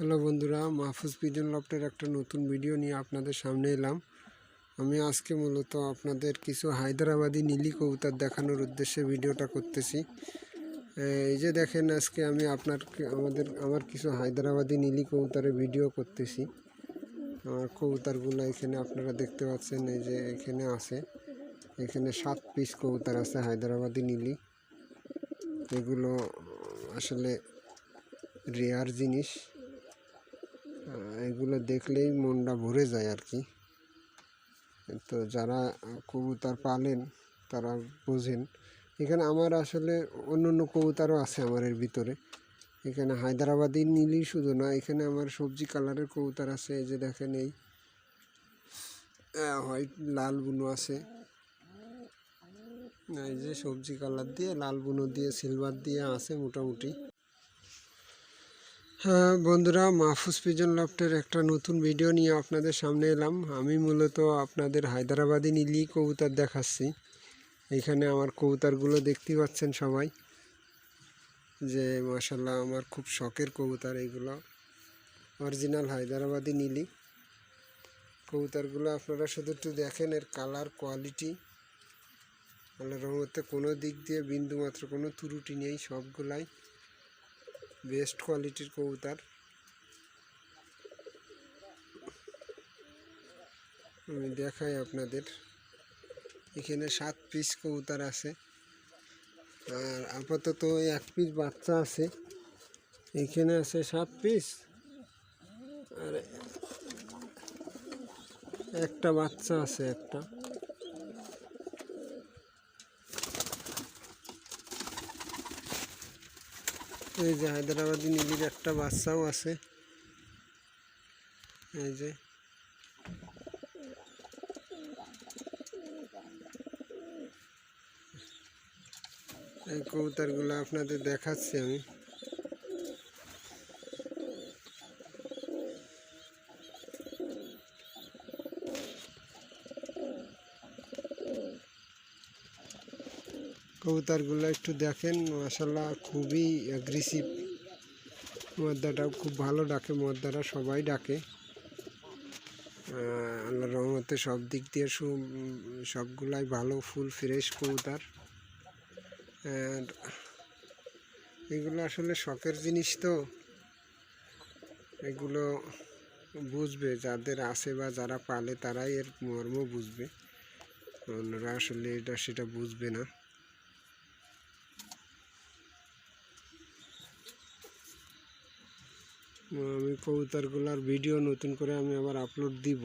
Hello বন্ধুরা, Mahfuz pigeon লফটের একটা নতুন ভিডিও নিয়ে আপনাদের সামনে এলাম। আমি আজকে মূলত আপনাদের কিছু হায়দ্রাবাদি নীলি কবুতর দেখানোর উদ্দেশ্যে ভিডিওটা করতেছি। এই যে দেখেন, আজকে আমি আপনার আমাদের, আমার কিছু হায়দ্রাবাদি নীলি কবুতরের ভিডিও করতেছি। আমার কবুতরগুলো এখানে আপনারা দেখতে পাচ্ছেন, এই যে এখানে আছে। এখানে সাত পিস কবুতর আছে হায়দ্রাবাদি নীলি। এগুলো আসলে রেয়ার জিনিস। এগুলো দেখলেই মনটা ভরে যায় আর কি। তো যারা কবুতর পালেন, তারা বোঝেন। এখানে আমার আসলে অন্য অন্য কবুতরও আছে আমার এর ভিতরে। এখানে হায়দ্রাবাদি নীলই শুধু না এখানে আমার সবজি কালারের কবুতর আছে, এই যে দেখেন এই হোয়াইট লাল বুনো আছে। এই যে সবজি কালার দিয়ে, লাল বুনো দিয়ে, সিলভার দিয়ে আছে মোটামুটি। হ্যাঁ বন্ধুরা, মাহফুজ পিজন লফটের একটা নতুন ভিডিও নিয়ে আপনাদের সামনে এলাম। আমি মূলত আপনাদের হায়দ্রাবাদি নীলি কবুতর দেখাচ্ছি। এখানে আমার কবুতরগুলো দেখতে পাচ্ছেন সবাই। যে মাসাল্লাহ আমার খুব শখের কবুতর এইগুলো। অরিজিনাল হায়দ্রাবাদি নীলি। কবুতরগুলো আপনারা শুধু একটু দেখেন, এর কালার কোয়ালিটি আল্লাহ রহমতে কোনো দিক দিয়ে বিন্দু মাত্র কোনো ত্রুটি নেই, সবগুলাই। বেস্ট কোয়ালিটির কবুতর আমি দেখাই আপনাদের। এখানে সাত পিস কবুতর আছে। আর আপাতত এক পিস বাচ্চা আছে। এখানে আছে সাত পিস আর একটা বাচ্চা আছে একটা। এই যে হায়দ্রাবাদি নীলির একটা বাচ্চাও আছে। এই যে। এই কবুতরগুলো আপনাদের দেখাচ্ছি আমি। কবুতরগুলো একটু দেখেন মাসাল্লাহ খুবই অ্যাগ্রেসিভ মদ্দাটাও খুব ভালো ডাকে, মদ্দারা সবাই ডাকে। আল্লাহ রহমতে সব দিক দিয়ে সব সবগুলাই ভালো ফুল ফ্রেশ কবুতর। এগুলো আসলে শখের জিনিস তো। এগুলো বুঝবে, যাদের আছে বা যারা পালে তারাই এর মর্ম বুঝবে। অন্যরা আসলে এটা, সেটা বুঝবে না। আমি কবুতরগুলোর ভিডিও নতুন করে আমি আবার আপলোড দিব।